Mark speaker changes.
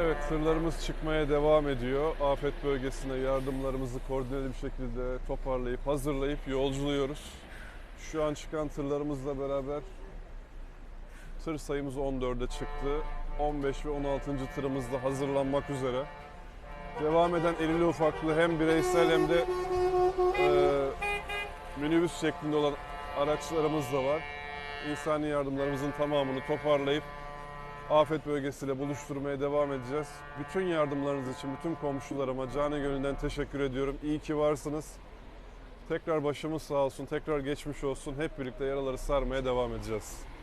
Speaker 1: Evet tırlarımız çıkmaya devam ediyor. Afet bölgesine yardımlarımızı koordineli bir şekilde toparlayıp hazırlayıp yolculuyoruz. Şu an çıkan tırlarımızla beraber tır sayımız 14'e çıktı. 15 ve 16. tırımız da hazırlanmak üzere. Devam eden elili ufaklı hem bireysel hem de e, minibüs şeklinde olan araçlarımız da var. İnsani yardımlarımızın tamamını toparlayıp afet bölgesiyle buluşturmaya devam edeceğiz. Bütün yardımlarınız için bütün komşularıma canı gönülden teşekkür ediyorum. İyi ki varsınız. Tekrar başımız sağ olsun, tekrar geçmiş olsun. Hep birlikte yaraları sarmaya devam edeceğiz.